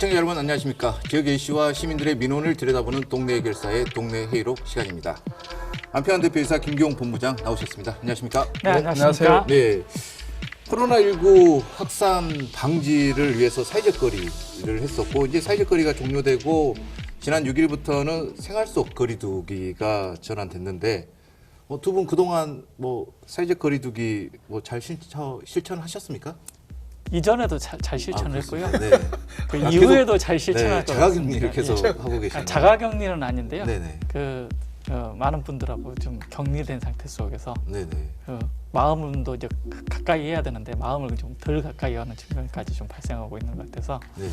시청자 여러분 안녕하십니까. 지역 이슈와 시민들의 민원을 들여다보는 동네 해결사의 동네 회의록 시간입니다. 안평한 대표이사 김기용 본부장 나오셨습니다. 안녕하십니까? 네, 안녕하십니까. 네. 코로나19 확산 방지를 위해서 사회적 거리를 했었고 이제 사회적 거리가 종료되고 지난 6일부터는 생활 속 거리두기가 전환됐는데 뭐 두 분 그동안 뭐 사회적 거리두기 뭐 잘 실천 실천하셨습니까? 이전에도 잘, 잘 실천을 아, 했고요. 네. 그 아, 이후에도 잘 실천할 네, 것 자가격리를 같습니다. 계속 예. 하고. 아, 자가격리는 아닌데요. 네네. 그 어, 많은 분들하고 좀 격리된 상태 속에서 네네. 그 마음도 이제 가까이 해야 되는데 마음을 좀 덜 가까이 하는 측면까지 좀 발생하고 있는 것 같아서 네.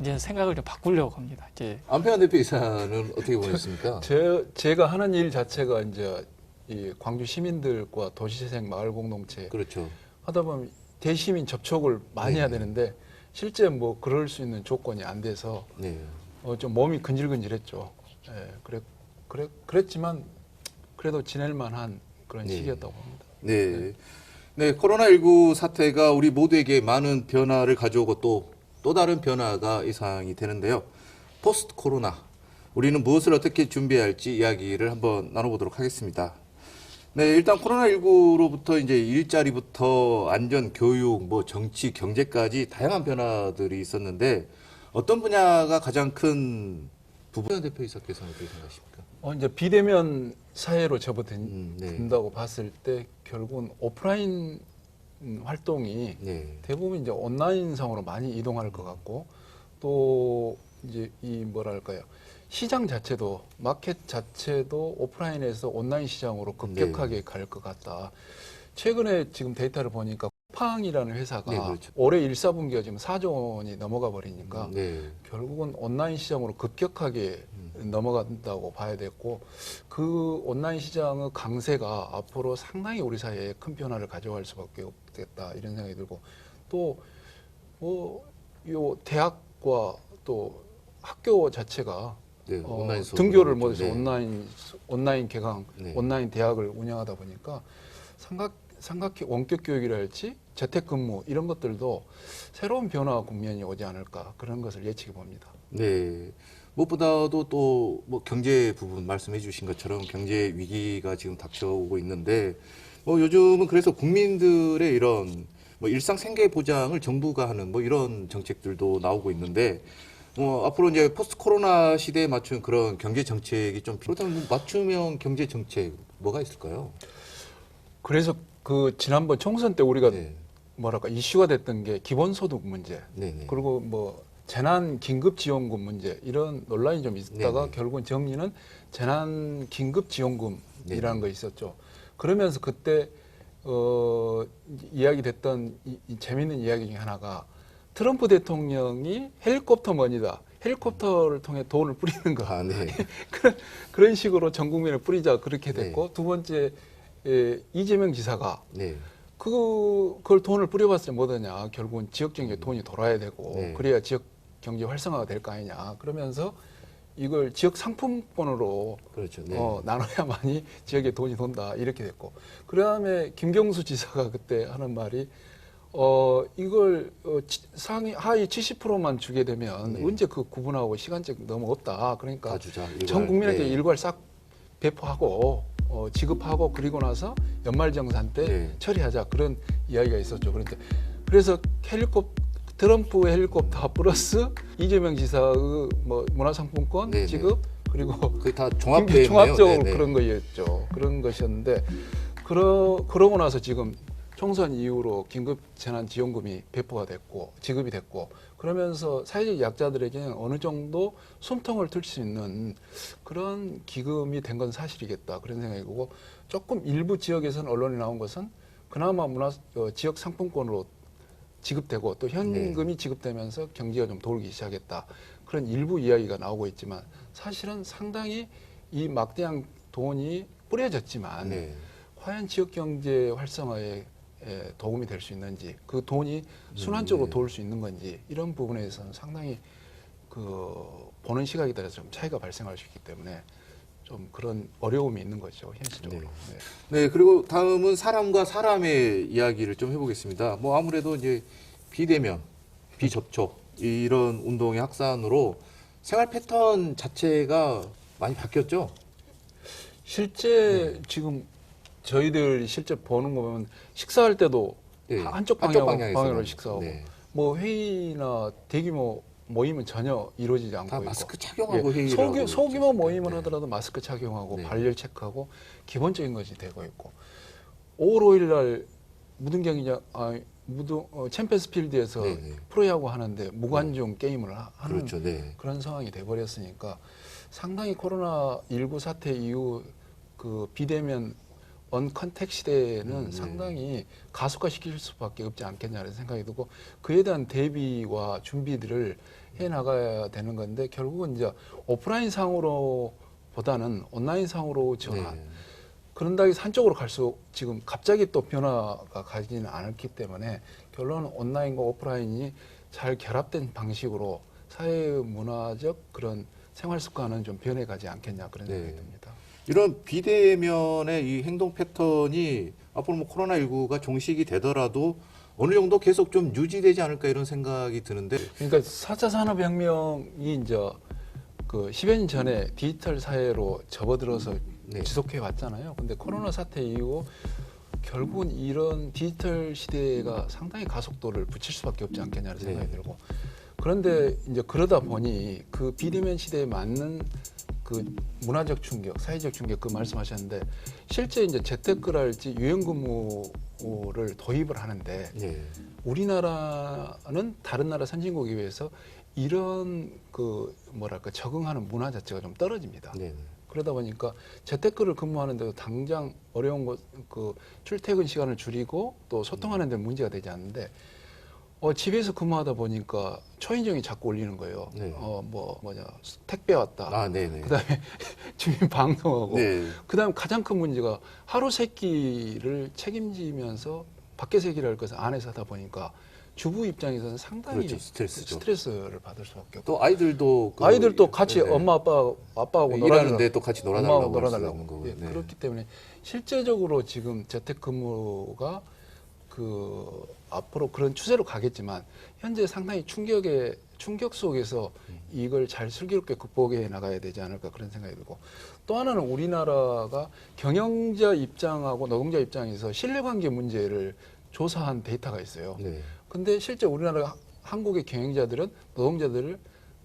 이제 생각을 좀 바꾸려고 합니다. 이제 안평한 대표 이사는 어떻게 보셨습니까? 제, 제가 하는 일 자체가 이제 이 광주 시민들과 도시재생 마을 공동체 그렇죠. 하다 보면 대시민 접촉을 많이 네. 해야 되는데 실제 뭐 그럴 수 있는 조건이 안 돼서 네. 어, 좀 몸이 근질근질했죠. 예, 그래, 그래, 그랬지만 그래도 지낼 만한 그런 네. 시기였다고 봅니다. 네. 네, 코로나19 사태가 우리 모두에게 많은 변화를 가져오고 또, 또 다른 변화가 예상이 되는데요. 포스트 코로나. 우리는 무엇을 어떻게 준비해야 할지 이야기를 한번 나눠보도록 하겠습니다. 네, 일단 코로나19로부터 이제 일자리부터 안전, 교육, 뭐 정치, 경제까지 다양한 변화들이 있었는데 어떤 분야가 가장 큰 부분 대표이사께서는 어떻게 생각하십니까? 어, 이제 비대면 사회로 접어든 음, 네. 봤을 때 결국은 오프라인 음, 활동이 네. 대부분 이제 온라인상으로 많이 이동할 것 같고 또 이제 이 뭐랄까요 시장 자체도 마켓 자체도 오프라인에서 온라인 시장으로 급격하게 네. 갈것 같다. 최근에 지금 데이터를 보니까 쿠팡이라는 회사가 네, 그렇죠. 올해 1사분기가 지금 4조 원이 넘어가 버리니까 네. 결국은 온라인 시장으로 급격하게 넘어간다고 봐야 됐고 그 온라인 시장의 강세가 앞으로 상당히 우리 사회에 큰 변화를 가져갈 수밖에 없겠다 이런 생각이 들고 또 뭐 요 대학과 또 학교 자체가 네, 어, 등교를. 못해서 네. 온라인 온라인 개강 네. 온라인 대학을 운영하다 보니까 삼각 삼각형 원격 교육이랄지 재택근무 이런 것들도 새로운 변화 국면이 오지 않을까 그런 것을 예측해 봅니다. 네. 무엇보다도 또 뭐 경제 부분 말씀해 주신 것처럼 경제 위기가 지금 닥쳐오고 있는데 뭐 요즘은 그래서 국민들의 이런 뭐 일상 생계 보장을 정부가 하는 뭐 이런 정책들도 나오고 있는데 뭐 앞으로 이제 포스트 코로나 시대에 맞춘 그런 경제 정책이 좀 필요하다면 맞춤형 경제 정책 뭐가 있을까요? 그래서 그 지난번 총선 때 우리가 네. 뭐랄까 이슈가 됐던 게 기본소득 문제 네, 네. 그리고 뭐 재난 긴급 지원금 문제 이런 논란이 좀 있다가 네네. 결국은 정리는 재난 긴급 지원금이라는 네네. 거 있었죠. 그러면서 그때 어 이야기 됐던 이, 이 재밌는 이야기 중에 하나가 트럼프 대통령이 헬리콥터 머니다. 헬리콥터를 통해 돈을 뿌리는 거. 아, 네. 그런 그런 식으로 전 국민에 뿌리자 그렇게 네. 됐고 두 번째 에, 이재명 지사가 네. 그 그걸 돈을 뿌려봤을 때 뭐더냐 결국은 지역 경제 돈이 돌아야 되고 네. 그래야 지역 경제 활성화가 될 거 아니냐 그러면서 이걸 지역 상품권으로 그렇죠. 네. 어, 나눠야만이 지역에 돈이 돈다 이렇게 됐고 그다음에 김경수 지사가 그때 하는 말이 어 이걸 어, 치- 상위 하위 70%만 주게 되면 네. 언제 그 구분하고 시간적 너무 없다 그러니까 다 주자. 일괄. 전 국민에게 네. 일괄 싹 배포하고 어, 지급하고 그리고 나서 연말정산 때 네. 처리하자 그런 이야기가 있었죠. 그런데 그래서 헬리콥 트럼프 헬리콥터 플러스 이재명 지사의 뭐 문화상품권 네, 네. 지급 그리고 그게 다 김- 종합되어 종합적으로 있네요. 네, 네. 그런 거였죠. 그런 것이었는데 그러 그러고 나서 지금 총선 이후로 긴급 재난 지원금이 배포가 됐고 지급이 됐고 그러면서 사회적 약자들에게는 어느 정도 숨통을 틀 수 있는 그런 기금이 된 건 사실이겠다 그런 생각이고 조금 일부 지역에서는 언론에 나온 것은 그나마 문화 어, 지역 상품권으로 지급되고 또 현금이 지급되면서 경기가 좀 돌기 시작했다 그런 일부 이야기가 나오고 있지만 사실은 상당히 이 막대한 돈이 뿌려졌지만 네. 과연 지역 경제 활성화에 에, 도움이 될 수 있는지 그 돈이 순환적으로 네. 돌수 있는 건지 이런 부분에서는 상당히 그 보는 시각에 따라서 좀 차이가 발생할 수 있기 때문에 좀 그런 어려움이 있는 거죠 현실적으로. 네. 네, 그리고 다음은 사람과 사람의 이야기를 좀 해보겠습니다. 뭐 아무래도 이제 비대면, 비접촉, 이런 운동의 확산으로 생활 패턴 자체가 많이 바뀌었죠. 실제 네. 지금 저희들 실제 보는 거 보면 식사할 때도 예, 한쪽 방향으로. 방향으로 식사하고 네. 뭐 회의나 대규모 모임은 전혀 이루어지지 않고 다 있고 마스크 착용하고 예, 소규, 소규모 모임을 않습니까? 하더라도 마스크 착용하고 네. 발열 체크하고 기본적인 것이 되고 있고 5월 5일 날 무등 경기장 아 무등 어, 챔피언스 필드에서 네, 네. 프로야구 하는데 무관중 게임을 하- 하는 그렇죠. 네. 그런 상황이 돼 버렸으니까 상당히 코로나 19 사태 이후 그 비대면 언컨택 시대에는 음, 네. 상당히 가속화시킬 수밖에 없지 않겠냐는 생각이 들고 그에 대한 대비와 준비들을 해 나가야 되는 건데 결국은 이제 오프라인 상으로 보다는 온라인 상으로 전환 네. 그런다고 해서 한쪽으로 갈수록 지금 갑자기 또 변화가 가지는 않았기 때문에 결론은 온라인과 오프라인이 잘 결합된 방식으로 사회 문화적 그런 생활 습관은 좀 변해가지 않겠냐 그런 네. 생각이 듭니다. 이런 비대면의 이 행동 패턴이 앞으로 뭐 코로나19가 종식이 되더라도 어느 정도 계속 좀 유지되지 않을까 이런 생각이 드는데 그러니까 4차 산업혁명이 이제 그 10여 년 전에 디지털 사회로 접어들어서 네. 지속해 왔잖아요. 근데 코로나 사태 이후 결국은 이런 디지털 시대가 상당히 가속도를 붙일 수밖에 없지 않겠냐는 생각이 네. 들고 그런데 이제 그러다 보니 그 비대면 시대에 맞는 그 문화적 충격, 사회적 충격 그 말씀하셨는데 실제 이제 재테크랄지 유연근무를 도입을 하는데 네. 우리나라는 다른 나라 선진국에 비해서 이런 그 뭐랄까 적응하는 문화 자체가 좀 떨어집니다. 네. 그러다 보니까 재테크를 근무하는데도 당장 어려운 것, 그 출퇴근 시간을 줄이고 또 소통하는 데 문제가 되지 않는데 어, 집에서 근무하다 보니까 초인종이 자꾸 울리는 거예요. 네. 어, 뭐, 뭐냐, 택배 왔다. 아, 네, 네. 그 다음에 주민 방송하고. 네. 그 다음 가장 큰 문제가 하루 세 끼를 책임지면서 밖에서 일할 것을 안에서 하다 보니까 주부 입장에서는 상당히 그렇죠. 스트레스죠. 스트레스를 받을 수밖에 없고. 또 아이들도 그- 아이들도 같이 네. 엄마 아빠 아빠하고 일하는데 또 같이 놀아달라고 놀아달라고. 예, 네. 그렇기 때문에 실제적으로 지금 재택근무가 그 앞으로 그런 추세로 가겠지만 현재 상당히 충격의 충격 속에서 이걸 잘 슬기롭게 극복해 나가야 되지 않을까 그런 생각이 들고 또 하나는 우리나라가 경영자 입장하고 노동자 입장에서 신뢰관계 문제를 조사한 데이터가 있어요. 네. 근데 실제 우리나라 한국의 경영자들은 노동자들을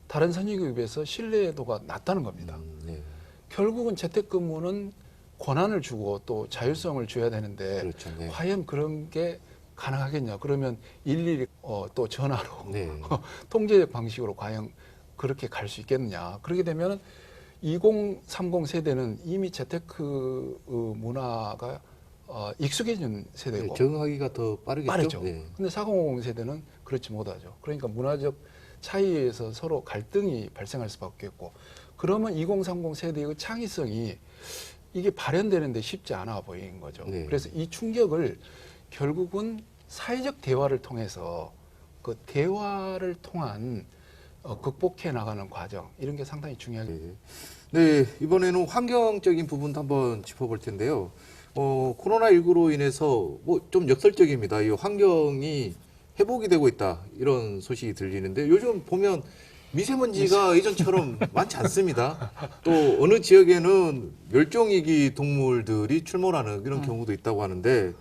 다른 선진국에 비해서 신뢰도가 낮다는 겁니다. 음, 네. 결국은 재택근무는 권한을 주고 또 자율성을 줘야 되는데 그렇죠. 네. 과연 그런 게 가능하겠냐? 그러면 일일이 어, 또 전화로 네. 통제적 방식으로 과연 그렇게 갈 수 있겠느냐? 그렇게 되면 2030 세대는 이미 재테크 어, 문화가 어, 익숙해진 세대고 네, 적응하기가 더 빠르겠죠. 빠르죠. 네. 근데 4050 세대는 그렇지 못하죠. 그러니까 문화적 차이에서 서로 갈등이 발생할 수밖에 없고 그러면 2030 세대의 창의성이 이게 발현되는데 쉽지 않아 보이는 거죠. 네. 그래서 이 충격을 결국은 사회적 대화를 통해서 그 대화를 통한 어, 극복해 나가는 과정 이런 게 상당히 중요하게 네. 네, 이번에는 환경적인 부분도 한번 짚어볼 텐데요. 어, 코로나19로 인해서 뭐 좀 역설적입니다. 이 환경이 회복이 되고 있다. 이런 소식이 들리는데 요즘 보면 미세먼지가 예전처럼 많지 않습니다. 또 어느 지역에는 멸종위기 동물들이 출몰하는 이런 경우도 있다고 하는데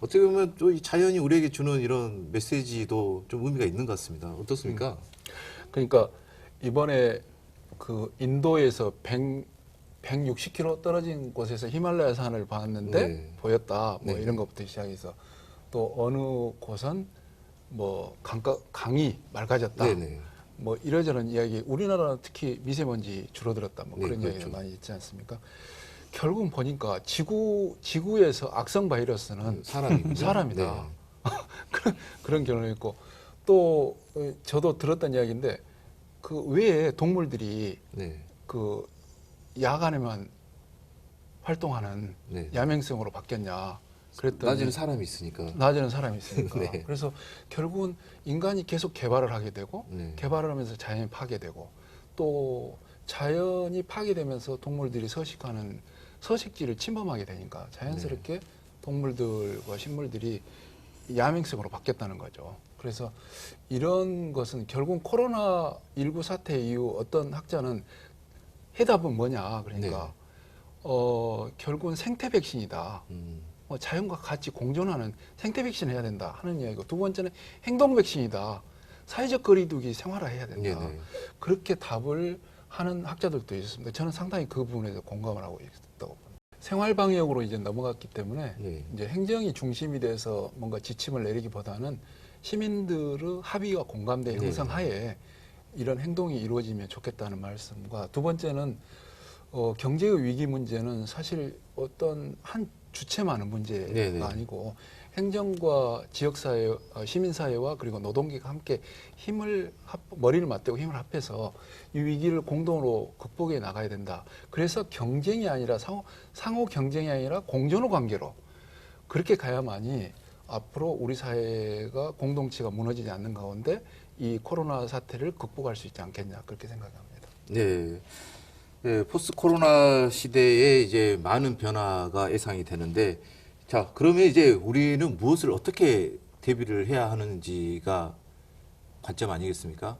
어떻게 보면 또 이 자연이 우리에게 주는 이런 메시지도 좀 의미가 있는 것 같습니다. 어떻습니까? 그러니까 이번에 그 인도에서 100, 160km 떨어진 곳에서 히말라야 산을 봤는데 네. 보였다. 뭐 네. 이런 것부터 시작해서 또 어느 곳은 뭐 강가, 강이 맑아졌다. 네네. 뭐 이러저런 이야기. 우리나라는 특히 미세먼지 줄어들었다. 뭐 네, 그런 그렇죠. 이야기가 많이 있지 않습니까? 결국은 보니까 지구 지구에서 악성 바이러스는 사람입니다. 사람이다. 그런 그런 결론이 있고 또 어, 저도 들었던 이야기인데 그왜 동물들이 네. 네. 그 야간에만 활동하는 네. 야맹성으로 바뀌었냐 그랬더니 낮에는 사람이 있으니까. 낮에는 사람이 있으니까 네. 그래서 결국은 인간이 계속 개발을 하게 되고 네. 개발을 하면서 자연이 파괴되고 또 자연이 파괴되면서 동물들이 서식하는 서식지를 침범하게 되니까 자연스럽게 동물들과 식물들이 야맹성으로 바뀌었다는 거죠. 그래서 이런 것은 결국 코로나 19 사태 이후 어떤 학자는 해답은 뭐냐 그러니까 네. 어 결국은 생태 백신이다. 음, 뭐 자연과 같이 공존하는 생태 백신 해야 된다 하는 이야기고 두 번째는 행동 백신이다. 사회적 거리두기 생활화해야 된다. 네네. 그렇게 답을 하는 학자들도 있었습니다. 저는 상당히 그 부분에서 공감을 하고 있다고 봅니다. 생활 방역으로 이제 넘어갔기 때문에 네. 이제 행정이 중심이 돼서 뭔가 지침을 내리기보다는 시민들의 합의와 공감대 네. 형성하에 이런 행동이 이루어지면 좋겠다는 말씀과 두 번째는 어, 경제의 위기 문제는 사실 어떤 한 주체만의 문제가 네, 네. 아니고 행정과 지역사회, 어, 시민사회와 그리고 노동계가 함께 힘을 합, 머리를 맞대고 힘을 합해서 이 위기를 공동으로 극복해 나가야 된다. 그래서 경쟁이 아니라 상호, 상호 경쟁이 아니라 공존의 관계로 그렇게 가야만이 앞으로 우리 사회가 공동체가 무너지지 않는 가운데 이 코로나 사태를 극복할 수 있지 않겠냐 그렇게 생각합니다. 네. 네, 포스트 코로나 시대에 이제 많은 변화가 예상이 되는데 자, 그러면 이제 우리는 무엇을 어떻게 대비를 해야 하는지가 관점 아니겠습니까?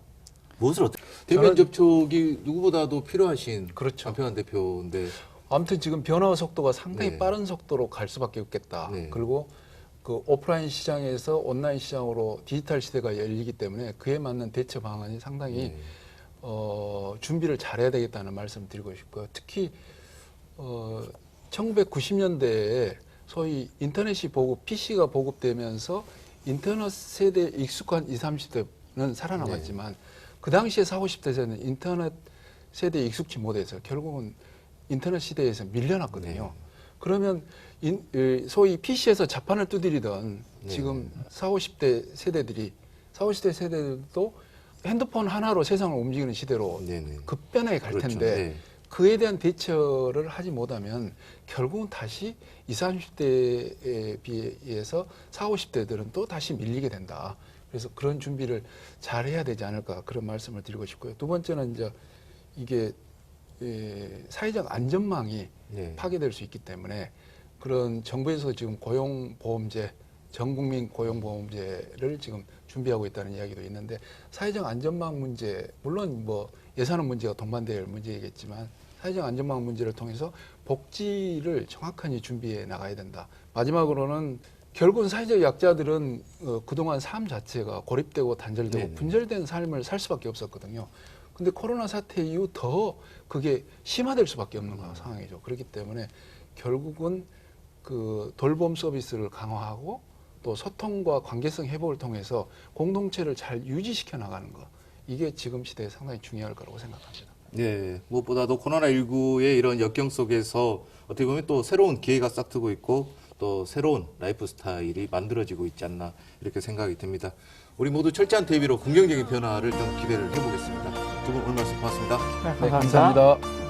무엇을 어떻게 대면 접촉이 누구보다도 필요하신 그렇죠. 안평환 대표인데 아무튼 지금 변화 속도가 상당히 네. 빠른 속도로 갈 수밖에 없겠다. 네. 그리고 그 오프라인 시장에서 온라인 시장으로 디지털 시대가 열리기 때문에 그에 맞는 대처 방안이 상당히 네. 어, 준비를 잘해야 되겠다는 말씀을 드리고 싶고요. 특히 어, 1990년대에 소위 인터넷이 보급, PC가 보급되면서 인터넷 세대에 익숙한 20, 30대는 살아남았지만 그 당시에 40, 50대에서는 인터넷 세대에 익숙지 못해서 결국은 인터넷 시대에서 밀려났거든요. 네. 그러면 인, 이, 소위 PC에서 자판을 두드리던 네. 지금 40, 50대 세대들이 40, 50대 세대들도 핸드폰 하나로 세상을 움직이는 시대로 네네. 급변해 갈 그렇죠. 텐데 네. 그에 대한 대처를 하지 못하면 결국은 다시 20, 30대에 비해서 40, 50대들은 또 다시 밀리게 된다. 그래서 그런 준비를 잘 해야 되지 않을까 그런 말씀을 드리고 싶고요. 두 번째는 이제 이게 예, 사회적 안전망이 네. 파괴될 수 있기 때문에 그런 정부에서 지금 고용보험제 전 국민 고용보험제를 지금 준비하고 있다는 이야기도 있는데 사회적 안전망 문제 물론 뭐 예산은 문제가 동반될 문제이겠지만 사회적 안전망 문제를 통해서 복지를 정확하게 준비해 나가야 된다. 마지막으로는 결국은 사회적 약자들은 어, 그동안 삶 자체가 고립되고 단절되고 네네. 분절된 삶을 살 수밖에 없었거든요. 근데 코로나 사태 이후 더 그게 심화될 수밖에 없는 음. 상황이죠. 그렇기 때문에 결국은 그 돌봄 서비스를 강화하고 또 소통과 관계성 회복을 통해서 공동체를 잘 유지시켜 나가는 것 이게 지금 시대에 상당히 중요할 거라고 생각합니다. 네, 무엇보다도 코로나19의 이런 역경 속에서 어떻게 보면 또 새로운 기회가 싹트고 있고 또 새로운 라이프 스타일이 만들어지고 있지 않나 이렇게 생각이 듭니다. 우리 모두 철저한 대비로 긍정적인 변화를 좀 기대를 해보겠습니다. 두 분 오늘 말씀 고맙습니다. 네, 감사합니다.